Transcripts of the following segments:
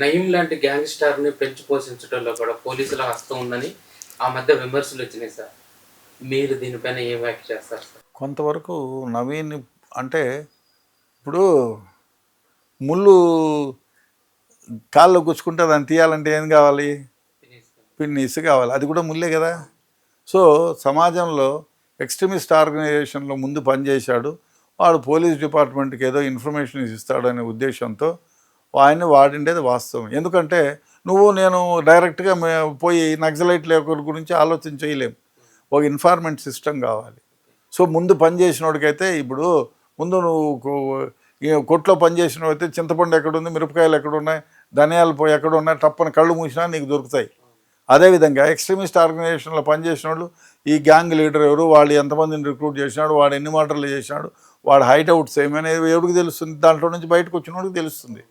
నయీం లాంటి గ్యాంగ్స్టర్ని పెంచి పోషించడంలో కూడా పోలీసుల హస్తం ఉందని ఆ మధ్య విమర్శలు వచ్చినాయి సార్. మీరు దీనిపైన ఏం వ్యాఖ్య చేస్తారు సార్? కొంతవరకు నవీన్ అంటే ఇప్పుడు ముళ్ళు కాళ్ళు గుచ్చుకుంటే దాన్ని తీయాలంటే ఏం కావాలి? పిన్నీస్ కావాలి. అది కూడా ముల్లే కదా. సో సమాజంలో ఎక్స్ట్రీమిస్ట్ ఆర్గనైజేషన్లో ముందు పనిచేశాడు. వాడు పోలీస్ డిపార్ట్మెంట్కి ఏదో ఇన్ఫర్మేషన్ ఇస్తాడనే ఉద్దేశంతో ఆయన్ని వాడిండేది వాస్తవం. ఎందుకంటే నువ్వు నేను డైరెక్ట్గా పోయి నక్సలైట్ల యొక్క గురించి ఆలోచన చేయలేము ఒక ఇన్ఫార్మెంట్ సిస్టమ్ కావాలి. సో ముందు పనిచేసినోడికైతే ఇప్పుడు ముందు నువ్వు కొట్లో పనిచేసిన అయితే చింతపండు ఎక్కడుంది మిరపకాయలు ఎక్కడున్నాయి ధనియాలు పోయి ఎక్కడున్నాయి ఉన్నాయి కళ్ళు మూసినా నీకు దొరుకుతాయి. అదేవిధంగా ఎక్స్ట్రీమిస్ట్ ఆర్గనైజేషన్లో పనిచేసిన వాళ్ళు ఈ గ్యాంగ్ లీడర్ ఎవరు వాళ్ళు ఎంతమందిని రిక్రూట్ చేసినాడు వాడు ఎన్ని మాటలు చేసినాడు వాడు హైట్ అవుట్స్ ఏమనేది ఎవరికి తెలుస్తుంది దాంట్లో నుంచి బయటకు వచ్చినోడికి తెలుస్తుంది.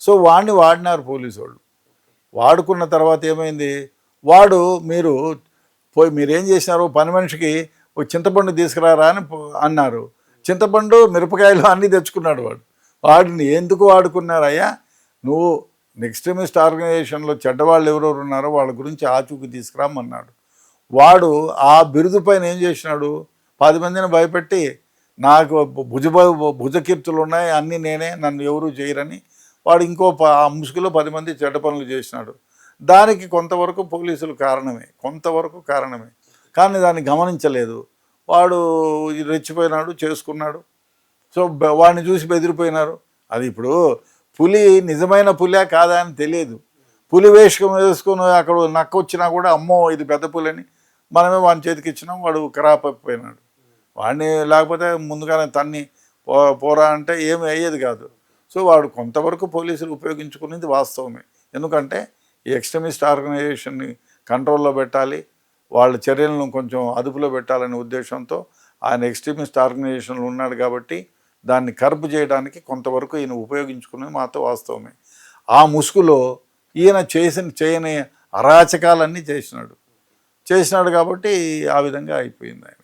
సో వాడిని వాడినారు పోలీసు వాళ్ళు వాడుకున్న తర్వాత ఏమైంది? వాడు మీరు పోయి మీరేం చేసినారు? పని మనిషికి ఓ చింతపండు తీసుకురారా అని అన్నారు. చింతపండు మిరపకాయలు అన్నీ తెచ్చుకున్నాడు వాడు. వాడిని ఎందుకు వాడుకున్నారయ్యా నువ్వు ఎక్స్ట్రీమిస్ట్ ఆర్గనైజేషన్లో చెడ్డవాళ్ళు ఎవరెవరు ఉన్నారో వాళ్ళ గురించి ఆచూకీ తీసుకురామన్నాడు. వాడు ఆ బిరుదు పైన ఏం చేసినాడు? పది మందిని భయపెట్టి నాకు భుజ భుజకీర్తులు ఉన్నాయి అన్నీ నేనే నన్ను ఎవరు చేయరని వాడు ఇంకో ప- ఆ ముసుగులో పది మంది చెడ్డ పనులు చేసినాడు. దానికి కొంతవరకు పోలీసులు కారణమే. కొంతవరకు కారణమే. కానీ దాన్ని గమనించలేదు. వాడు రెచ్చిపోయినాడు చేసుకున్నాడు. సో వాడిని చూసి బెదిరిపోయినారు. అది ఇప్పుడు పులి నిజమైన పులే కాదా అని తెలియదు. పులి వేషకం వేసుకొని అక్కడ నక్క వచ్చినా కూడా అమ్మో ఇది పెద్ద పులి అని మనమే వాని చేతికి ఇచ్చినాం వాడు ఖరాబ్ అయిపోయినాడు వాడిని లేకపోతే ముందుగానే తన్ని పో పోరా అంటే ఏమి అయ్యేది కాదు. సో వాడు కొంతవరకు పోలీసులు ఉపయోగించుకునేది వాస్తవమే. ఎందుకంటే ఈ ఎక్స్ట్రీమిస్ట్ ఆర్గనైజేషన్ని కంట్రోల్లో పెట్టాలి వాళ్ళ చర్యలను కొంచెం అదుపులో పెట్టాలనే ఉద్దేశంతో ఆయన ఎక్స్ట్రీమిస్ట్ ఆర్గనైజేషన్లు ఉన్నాడు కాబట్టి దాన్ని కర్బ్ చేయడానికి కొంతవరకు ఈయన ఉపయోగించుకునేది మాతో వాస్తవమే. ఆ ముసుగులో ఈయన చేసిన చేయని అరాచకాలన్నీ చేసినాడు. చేసినాడు కాబట్టి ఆ విధంగా అయిపోయింది ఆయన